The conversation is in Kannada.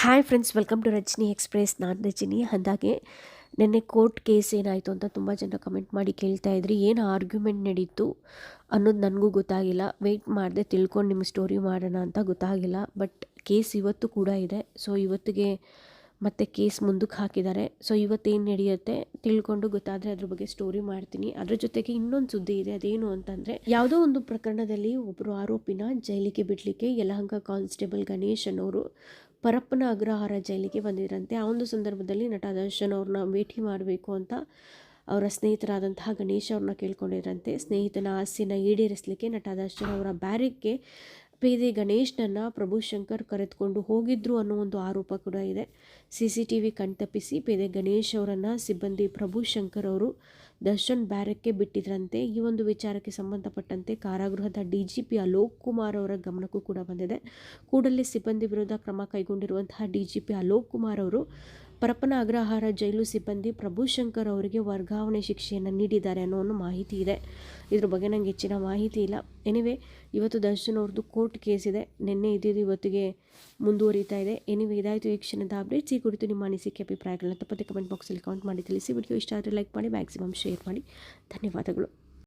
Hi friends welcome to Rajani express ನಾನು ರಜನಿ. ಅಂದಾಗೆ ನಿನ್ನೆ ಕೋರ್ಟ್ ಕೇಸ್ ಏನಾಯಿತು ಅಂತ ತುಂಬ ಜನ ಕಮೆಂಟ್ ಮಾಡಿ ಕೇಳ್ತಾ ಇದ್ರಿ. ಏನು ಆರ್ಗ್ಯುಮೆಂಟ್ ನಡೀತು ಅನ್ನೋದು ನನಗೂ ಗೊತ್ತಾಗಿಲ್ಲ. ವೆಯ್ಟ್ ಮಾಡಿದೆ ತಿಳ್ಕೊಂಡು ನಿಮ್ಮ ಸ್ಟೋರಿ ಮಾಡೋಣ ಅಂತ ಗೊತ್ತಾಗಿಲ್ಲ. ಬಟ್ ಕೇಸ್ ಇವತ್ತು ಕೂಡ ಇದೆ. ಸೊ ಇವತ್ತಿಗೆ ಮತ್ತೆ ಕೇಸ್ ಮುಂದಕ್ಕೆ ಹಾಕಿದ್ದಾರೆ. ಸೊ ಇವತ್ತೇನು ನಡೆಯುತ್ತೆ ತಿಳ್ಕೊಂಡು ಗೊತ್ತಾದರೆ ಅದ್ರ ಬಗ್ಗೆ ಸ್ಟೋರಿ ಮಾಡ್ತೀನಿ. ಅದರ ಜೊತೆಗೆ ಇನ್ನೊಂದು ಸುದ್ದಿ ಇದೆ. ಅದೇನು ಅಂತಂದರೆ, ಯಾವುದೋ ಒಂದು ಪ್ರಕರಣದಲ್ಲಿ ಒಬ್ಬರು ಆರೋಪಿನ ಜೈಲಿಗೆ ಬಿಡಲಿಕ್ಕೆ ಯಲಹಂಕ ಕಾನ್ಸ್ಟೇಬಲ್ ಗಣೇಶ್ ಅನ್ನೋರು ಪರಪ್ಪನ ಅಗ್ರಹಾರ ಜೈಲಿಗೆ ಬಂದಿದ್ರಂತೆ. ಆ ಒಂದು ಸಂದರ್ಭದಲ್ಲಿ ನಟ ದರ್ಶನ್ ಅವ್ರನ್ನ ಭೇಟಿ ಮಾಡಬೇಕು ಅಂತ ಅವರ ಸ್ನೇಹಿತರಾದಂತಹ ಗಣೇಶ್ ಅವ್ರನ್ನ ಕೇಳ್ಕೊಂಡಿದ್ರಂತೆ. ಸ್ನೇಹಿತನ ಆಸೆನ ಈಡೇರಿಸಲಿಕ್ಕೆ ನಟ ದರ್ಶನ್ ಅವರ ಬ್ಯಾರಿಕ್ಗೆ ಪೇದೆ ಗಣೇಶ್ನನ್ನು ಪ್ರಭುಶಂಕರ್ ಕರೆದುಕೊಂಡು ಹೋಗಿದ್ರು ಅನ್ನೋ ಒಂದು ಆರೋಪ ಕೂಡ ಇದೆ. ಸಿ ಸಿ ಟಿ ವಿ ಕಣ್ತಪ್ಪಿಸಿ ಪೇದೆ ಗಣೇಶ್ ಅವರನ್ನು ಸಿಬ್ಬಂದಿ ಪ್ರಭು ಶಂಕರ್ ಅವರು ದರ್ಶನ್ ಬ್ಯಾರಕ್ಕೆ ಬಿಟ್ಟಿದ್ರಂತೆ. ಈ ಒಂದು ವಿಚಾರಕ್ಕೆ ಸಂಬಂಧಪಟ್ಟಂತೆ ಕಾರಾಗೃಹದ D G P Alok Kumar ಅವರ ಗಮನಕ್ಕೂ ಕೂಡ ಬಂದಿದೆ. ಕೂಡಲೇ ಸಿಬ್ಬಂದಿ ವಿರುದ್ಧ ಕ್ರಮ ಕೈಗೊಂಡಿರುವಂತಹ D G P Alok Kumar ಅವರು ಪರಪ್ಪನ ಅಗ್ರಹಾರ ಜೈಲು ಸಿಬ್ಬಂದಿ ಪ್ರಭುಶಂಕರ್ ಅವರಿಗೆ ವರ್ಗಾವಣೆ ಶಿಕ್ಷೆಯನ್ನು ನೀಡಿದ್ದಾರೆ ಅನ್ನೋ ಒಂದು ಮಾಹಿತಿ ಇದೆ. ಇದ್ರ ಬಗ್ಗೆ ನನಗೆ ಹೆಚ್ಚಿನ ಮಾಹಿತಿ ಇಲ್ಲ. ಎನಿವೆ ಇವತ್ತು ದರ್ಶನ್ ಅವ್ರದ್ದು ಕೋರ್ಟ್ ಕೇಸ್ ಇದೆ. ನಿನ್ನೆ ಇದ್ದಿದ್ದು ಇವತ್ತಿಗೆ ಮುಂದುವರಿತಾ ಇದೆ. ಎನಿವೆ ಇದಾಯಿತು ಈ ಕ್ಷಣದ ಅಪ್ಡೇಟ್ಸ್ ಈ ಕುರಿತು ನಿಮ್ಮ ಅನಿಸಿಕೆ, ಅಭಿಪ್ರಾಯಗಳನ್ನ ತಪ್ಪದೆ ಕಮೆಂಟ್ ಬಾಕ್ಸಲ್ಲಿ ಕಮೆಂಟ್ ಮಾಡಿ ತಿಳಿಸಿ. ವಿಡಿಯೋ ಇಷ್ಟ ಆದರೆ ಲೈಕ್ ಮಾಡಿ ಮ್ಯಾಕ್ಸಿಮಮ್ ಶೇರ್ ಮಾಡಿ. ಧನ್ಯವಾದಗಳು.